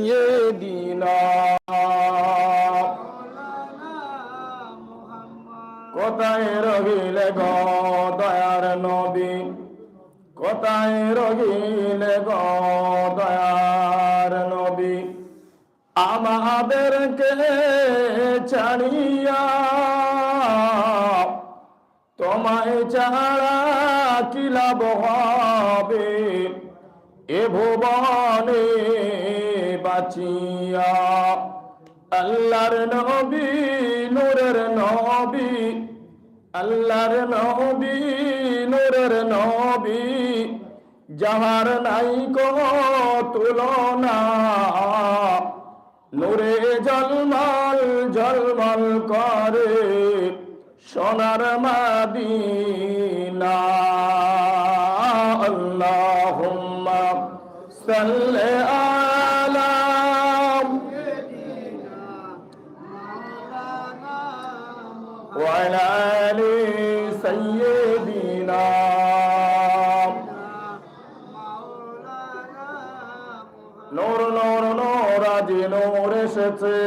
وعلى آل سيدنا কোথায় রহিলে গো দয়ার নবী কোথায় রহিলে গো দয়ার নবী আমাদেরকে ছাড়িয়া তোমায় ছাড়া কি লাভ হবে এ ভুবনে বাঁচিয়া। আল্লাহর নবী, নূরের নবী, আল্লাহর নবী, নূরের নবী, যাহার নাই কো তুলনা। নূরে জলমল জলমল করে সোনার মাদিনা। আল্লাহুম্মা সাল্লি নূর নূর নূর আজি নূর এসেছে।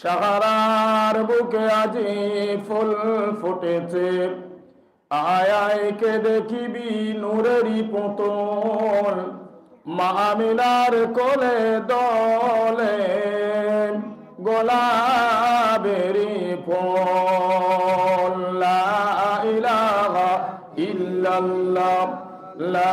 সাহারার বুকে আজি ফুল ফুটেছে। আয় আয় দেখিবি নূরেরই পুতুল। মামিনার কোলে দলে গোলাবেরি ফুল। ইল্লাল্লাহ, লা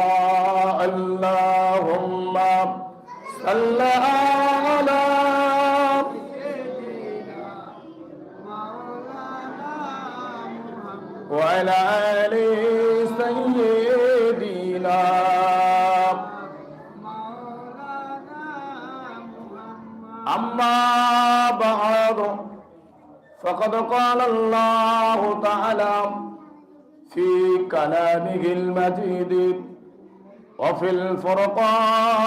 أما فقد قال الله تعالى في كلامه المجيد وفي الفرقان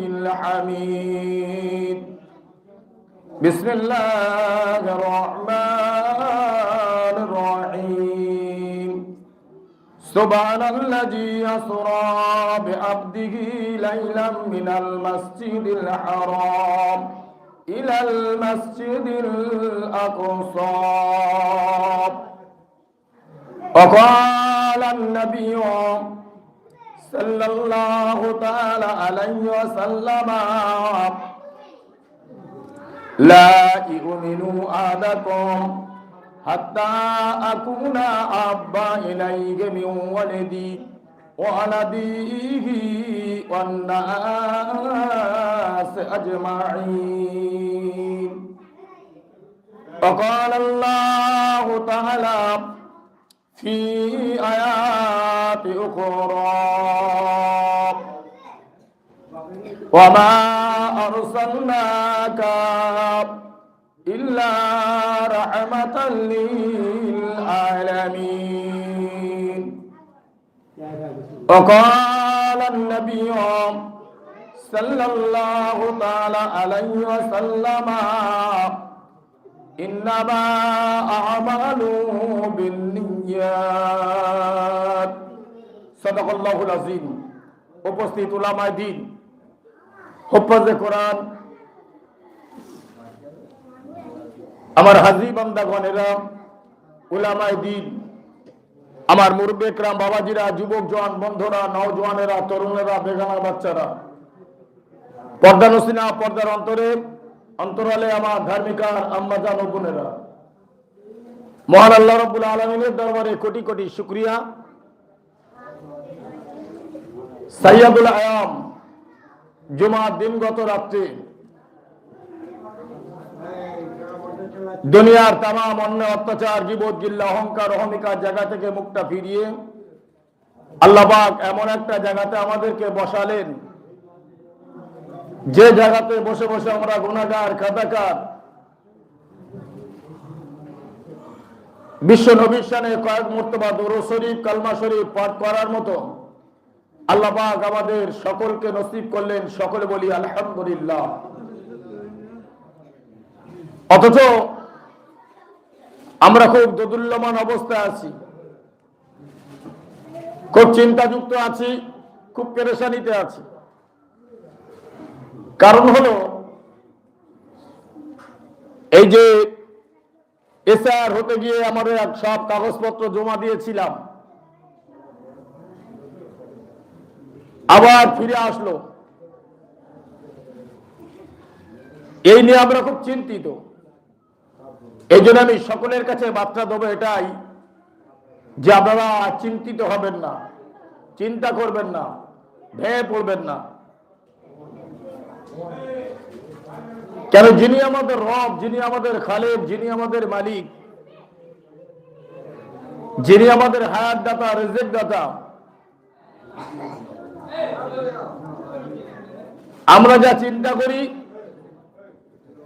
الحميد. بسم الله الرحمن سبحان الذي أسرى بعبده ليلا من المسجد الحرام إلى المسجد الأقصى. وقال النبي صلى الله تعالى عليه وسلم لا يؤمن أحدكم حتى أكون أبا إليه من ولدي ولديه والناس أجمعين. وقال الله تعالى في آيات أخرى. وما أرسلناك إلا رحمة للعالمين وقال النبي صلى الله تعالى عليه وسلم إنما أعمال بالنيات صدق الله العظيم উপস্থিত উলামায় দিন হুফাজে কোরআন আমার হাজি বান্দাগণেরা উলামায় দিন, আমার মুরবেকরাম বাবাজিরা, যুবক জওয়ান বন্ধুরা নওজওয়ানেরা তরুণেরা, বেগানা বাচ্চারা। পর্দা নসিনা, পর্দার অন্তরে, অন্তরালে আমার ধার্মিকার আম্মাজান ও বোনেরা। মহান আল্লাহ রব্বুল আলমিনের দরবারে কোটি কোটি শুক্রিয়া। সাইয়াদুল আয়াম, জুমার দিনগত রাত্রে দুনিয়ার তাম অন্য অত্যাচার জীবত গিল্লা, অহংকার, অহমিকার জায়গা থেকে মুখটা ফিরিয়ে আল্লাহবাক এমন একটা জায়গাতে আমাদেরকে বসালেন। যে জায়গাতে বসে বসে আমরা গুণাগার কাদাকার বিশ্ব নবিশানে কয়েক মুর্তবা দৌর শরীফ, কালমা শরীফ পাঠ করার মতো আল্লাহ পাক আমাদের সকলকে নসিব করলেন, সকলে বলি আলহামদুলিল্লাহ। অথচ আমরা খুব দোদুল্যমান অবস্থায় আছি। খুব চিন্তাযুক্ত আছি, খুব পেরেশানিতে আছি। কারণ হলো, এই যে এসআর হতে গিয়ে আমাদের সব কাগজপত্র জমা দিয়েছিলাম, আবার ফিরে আসলো। এই নিয়ে আমরা খুব চিন্তিত। এই জন্য আমি সকলের কাছে বার্তা দেবো এটাই যে আপনারা চিন্তিত হবেন না, চিন্তা করবেন না, ভেঙে পড়বেন না। কেন যিনি আমাদের রব, যিনি আমাদের খালেক, যিনি আমাদের মালিক, যিনি আমাদের হায়াত দাতা রেজেক দাতা আমরা যা চিন্তা করি,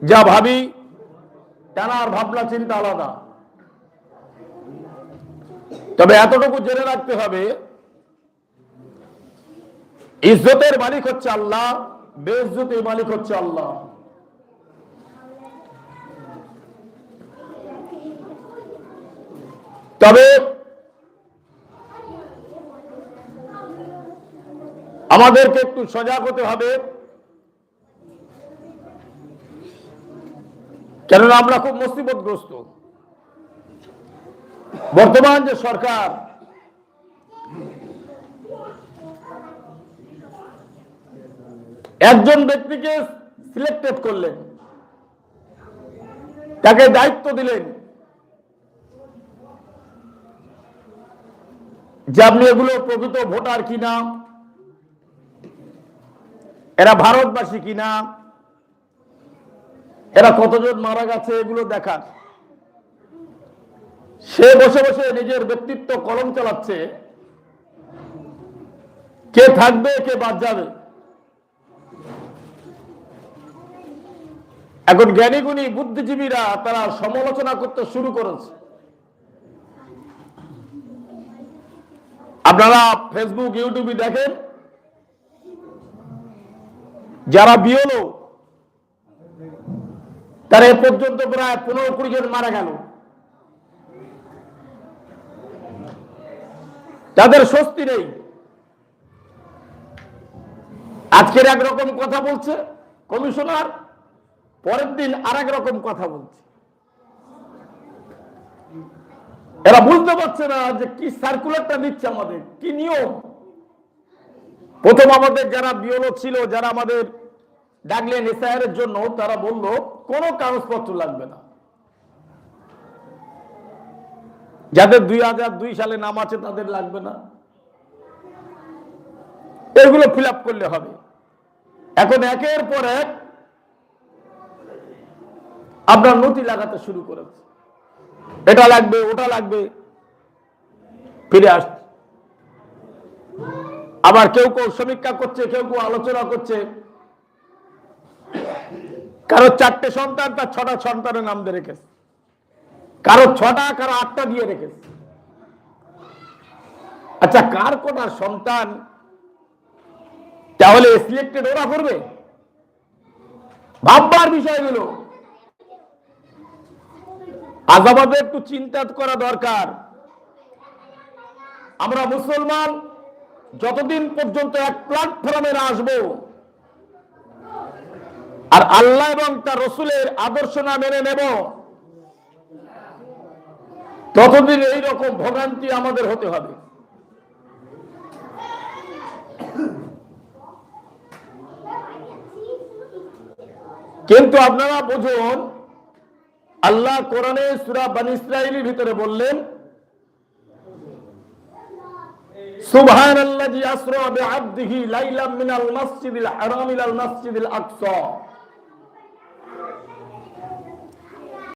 যা ভাবি টানার ভাবনা, চিন্তা আলাদা। তবে এতটুকু জেনে রাখতে হবে, ইজ্জতের মালিক হচ্ছে আল্লাহ বেজ্জতের মালিক হচ্ছে আল্লাহ। তবে আমাদেরকে একটু সজাগ হতে হবে। কেননা আমরা খুব মুসিবতগ্রস্ত। বর্তমান যে সরকার, একজন ব্যক্তিকে সিলেক্টেড করলেন, তাকে দায়িত্ব দিলেন, যে আপনি এগুলো প্রকৃত ভোটার কিনা, এরা ভারতবাসী কিনা এরা কতজন মারা গেছে এগুলো দেখার সে বসে বসে নিজের ব্যক্তিত্ব কলম চালাচ্ছে। কে থাকবে, কে বাদ যাবে? এখন জ্ঞানীগুণী, বুদ্ধিজীবীরা তারা সমালোচনা করতে শুরু করেছে। আপনারা ফেসবুক ইউটিউবে দেখেন। যারা বিয়লো তারা এ পর্যন্ত প্রায় পনেরো কুড়ি জন মারা গেল। তাদের স্বস্তি নেই। আজকের একরকম কথা বলছে কমিশনার, পরের দিন আর রকম কথা বলছে। এরা বুঝতে পারছে না যে কি সার্কুলারটা দিচ্ছে আমাদের, কি নিয়ম। প্রথম আমাদের যারা বিওলো ছিল, যারা আমাদের ডাকলেন এসআইআর জন্য তারা বলল, কোনো কাগজপত্র লাগবে না। যাদের দুই হাজার দুই সালে নাম আছে তাদের লাগবে না। এগুলো ফিল করলে হবে। এখন একের পর এক আপনার নথি লাগাতে শুরু করেছে। এটা লাগবে, ওটা লাগবে। ফিরে আসছে আবার কেউ কেউ সমীক্ষা করছে, কেউ কেউ আলোচনা করছে। কারও চারটে সন্তান, তার ছটা সন্তানের নাম দিয়ে রেখেছে। কারও ছটা, কারও আটটা দিয়ে রেখেছে। আচ্ছা কার কোটা সন্তান তাহলে সিলেক্টেড ওরা করবে? ভাববার বিষয়গুলো আজ আমাদের একটু চিন্তা করা দরকার। আমরা মুসলমান, যতদিন পর্যন্ত এক প্ল্যাটফর্মে আসব আর আল্লাহ এবং তার রসুলের আদর্শ না মেনে নেব। ততদিন এই রকম ভোগান্তি আমাদের হতে হবে। কিন্তু আপনারা বুঝুন, আল্লাহ কোরআনে সুরা বান ইসরাইলের ভিতরে বললেন, সুবহানাল্লাযী আসরা বিআবদিহি লাইলাম মিনাল মাসজিদিল হারাম ইলাল মাসজিদিল আকসা।